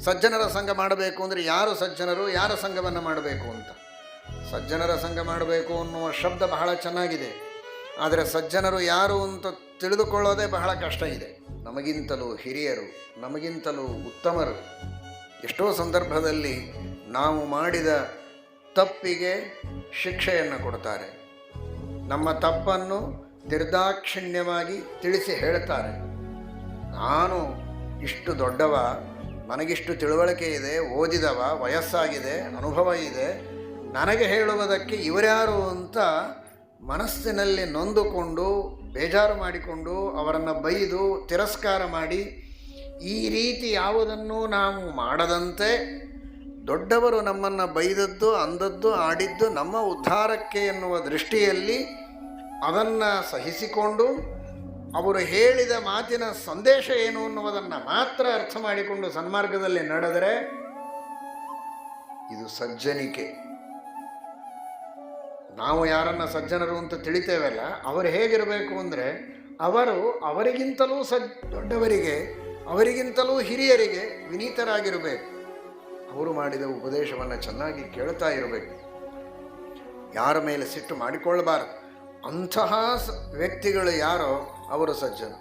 ಸಜ್ಜನರ ಸಂಘ ಮಾಡಬೇಕು ಅಂದರೆ ಯಾರು ಸಜ್ಜನರು? ಯಾರ ಸಂಘವನ್ನು ಮಾಡಬೇಕು ಅಂತ? ಸಜ್ಜನರ ಸಂಘ ಮಾಡಬೇಕು ಅನ್ನುವ ಶಬ್ದ ಬಹಳ ಚೆನ್ನಾಗಿದೆ. ಆದರೆ ಸಜ್ಜನರು ಯಾರು ಅಂತ ತಿಳಿದುಕೊಳ್ಳೋದೇ ಬಹಳ ಕಷ್ಟ ಇದೆ. ನಮಗಿಂತಲೂ ಹಿರಿಯರು, ನಮಗಿಂತಲೂ ಉತ್ತಮರು. ಎಷ್ಟೋ ಸಂದರ್ಭದಲ್ಲಿ ನಾವು ಮಾಡಿದ ತಪ್ಪಿಗೆ ಶಿಕ್ಷೆಯನ್ನು ಕೊಡ್ತಾರೆ. ನಮ್ಮ ತಪ್ಪನ್ನು ನಿರ್ದಾಕ್ಷಿಣ್ಯವಾಗಿ ತಿಳಿಸಿ ಹೇಳ್ತಾರೆ. ನಾನು ಇಷ್ಟು ದೊಡ್ಡವ ನನಗಿಷ್ಟು ತಿಳುವಳಿಕೆ ಇದೆ, ಓದಿದವ, ವಯಸ್ಸಾಗಿದೆ, ಅನುಭವ ಇದೆ. ನನಗೆ ಹೇಳುವುದಕ್ಕೆ ಇವರ್ಯಾರು ಅಂತ ಮನಸ್ಸಿನಲ್ಲಿ ನೊಂದುಕೊಂಡು, ಬೇಜಾರು ಮಾಡಿಕೊಂಡು, ಅವರನ್ನು ಬೈದು ತಿರಸ್ಕಾರ ಮಾಡಿ, ಈ ರೀತಿ ಯಾವುದನ್ನು ನಾವು ಮಾಡದಂತೆ ದೊಡ್ಡವರು ನಮ್ಮನ್ನು ಬೈದದ್ದು, ಅಂದದ್ದು, ಆಡಿದ್ದು ನಮ್ಮ ಉದ್ಧಾರಕ್ಕೆ ಎನ್ನುವ ದೃಷ್ಟಿಯಲ್ಲಿ ಅದನ್ನು ಸಹಿಸಿಕೊಂಡು ಅವರು ಹೇಳಿದ ಮಾತಿನ ಸಂದೇಶ ಏನು ಅನ್ನುವುದನ್ನು ಮಾತ್ರ ಅರ್ಥ ಮಾಡಿಕೊಂಡು ಸನ್ಮಾರ್ಗದಲ್ಲಿ ನಡೆದರೆ ಇದು ಸಜ್ಜನಿಕೆ. ನಾವು ಯಾರನ್ನ ಸಜ್ಜನರು ಅಂತ ತಿಳಿತೇವಲ್ಲ, ಅವರು ಹೇಗಿರಬೇಕು ಅಂದರೆ ಅವರು ಅವರಿಗಿಂತಲೂ ಸಜ್, ದೊಡ್ಡವರಿಗೆ, ಅವರಿಗಿಂತಲೂ ಹಿರಿಯರಿಗೆ ವಿನೀತರಾಗಿರಬೇಕು. ಅವರು ಮಾಡಿದ ಉಪದೇಶವನ್ನು ಚೆನ್ನಾಗಿ ಕೇಳ್ತಾ ಇರಬೇಕು. ಯಾರ ಮೇಲೆ ಸಿಟ್ಟು ಮಾಡಿಕೊಳ್ಳಬಾರದು. ಅಂತಹ ವ್ಯಕ್ತಿಗಳು ಯಾರೋ ಅವರು ಸಜ್ಜನ